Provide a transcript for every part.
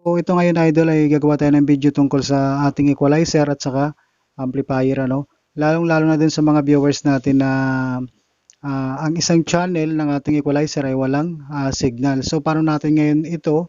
Ito ngayon idol ay gagawa tayo ng video tungkol sa ating equalizer at saka amplifier ano. Lalong-lalo na din sa mga viewers natin na ah, ang isang channel ng ating equalizer ay walang ah, signal. So paano natin ngayon ito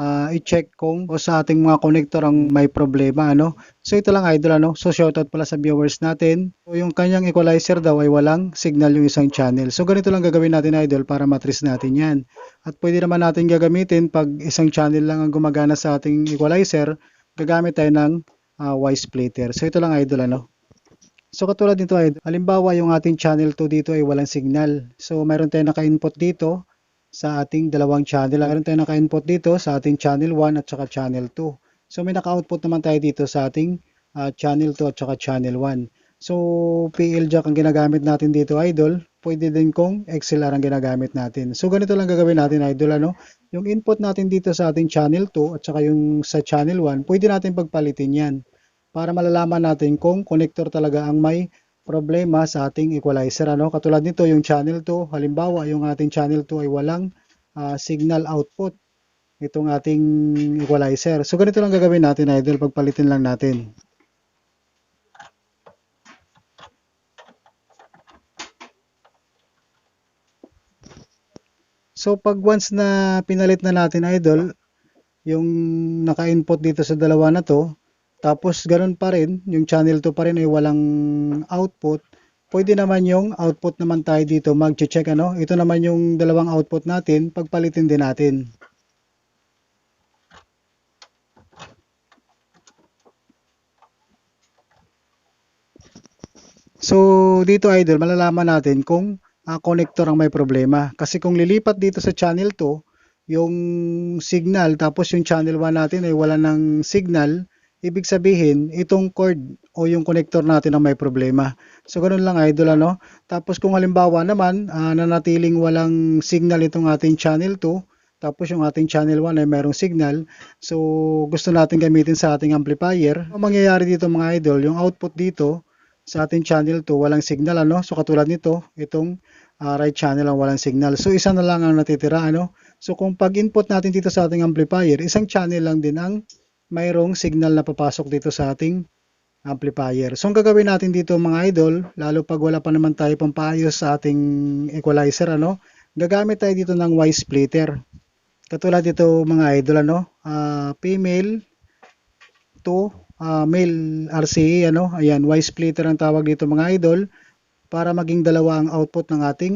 ah, i-check kung o sa ating mga connector ang may problema ano. So ito lang idol ano. So shoutout pala sa viewers natin. So yung kanyang equalizer daw ay walang signal yung isang channel. So ganito lang gagawin natin idol para matrace natin yan. At pwede naman natin gagamitin pag isang channel lang ang gumagana sa ating equalizer, gagamit tayo ng uh, Y splitter. So ito lang idol ano. So katulad nito idol, halimbawa yung ating channel 2 dito ay walang signal. So mayroon tayong naka-input dito sa ating dalawang channel. Mayroon tayong naka-input dito sa ating channel 1 at saka channel 2. So may naka-output naman tayo dito sa ating uh, channel 2 at saka channel 1. So PL jack ang ginagamit natin dito idol. Pwede din kung XLR ang ginagamit natin. So ganito lang gagawin natin idol ano. Yung input natin dito sa ating channel 2 at saka yung sa channel 1, pwede natin pagpalitin yan para malalaman natin kung connector talaga ang may problema sa ating equalizer ano. Katulad nito yung channel 2, halimbawa yung ating channel 2 ay walang uh, signal output itong ating equalizer. So ganito lang gagawin natin idol, pagpalitin lang natin. So pag once na pinalit na natin idol, yung naka-input dito sa dalawa na to, tapos ganun pa rin, yung channel 2 pa rin ay walang output, pwede naman yung output naman tayo dito mag-check ano. Ito naman yung dalawang output natin, pagpalitin din natin. So dito idol, malalaman natin kung uh, connector ang may problema. Kasi kung lilipat dito sa channel 2, yung signal tapos yung channel 1 natin ay wala ng signal, ibig sabihin itong cord o yung connector natin ang may problema. So ganun lang idol ano. Tapos kung halimbawa naman uh, nanatiling walang signal itong ating channel 2, tapos yung ating channel 1 ay mayroong signal. So gusto natin gamitin sa ating amplifier. Ang mangyayari dito mga idol, yung output dito sa ating channel 2 walang signal ano. So katulad nito, itong uh, right channel ang walang signal. So isa na lang ang natitira ano. So kung pag-input natin dito sa ating amplifier, isang channel lang din ang mayroong signal na papasok dito sa ating amplifier. So ang gagawin natin dito mga idol, lalo pag wala pa naman tayo pampayos sa ating equalizer ano, gagamit tayo dito ng Y splitter. Katulad dito mga idol ano, uh, female to uh, male RCA ano, ayan, Y splitter ang tawag dito mga idol para maging dalawa ang output ng ating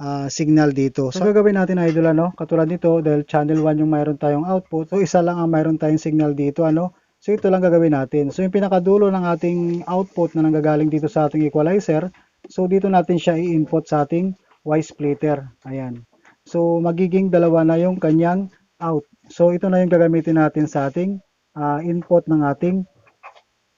uh, signal dito. So, gagawin natin idol ano, katulad nito dahil channel 1 yung mayroon tayong output. So isa lang ang mayroon tayong signal dito ano. So ito lang gagawin natin. So yung pinakadulo ng ating output na nanggagaling dito sa ating equalizer, so dito natin siya i-input sa ating Y splitter. Ayan. So magiging dalawa na yung kanyang out. So ito na yung gagamitin natin sa ating uh, input ng ating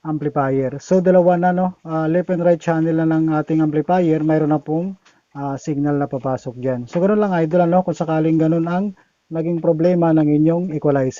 amplifier. So dalawa na no, uh, left and right channel na ng ating amplifier, mayroon na pong uh, signal na papasok diyan. So ganoon lang idol ano, kung sakaling ganoon ang naging problema ng inyong equalizer.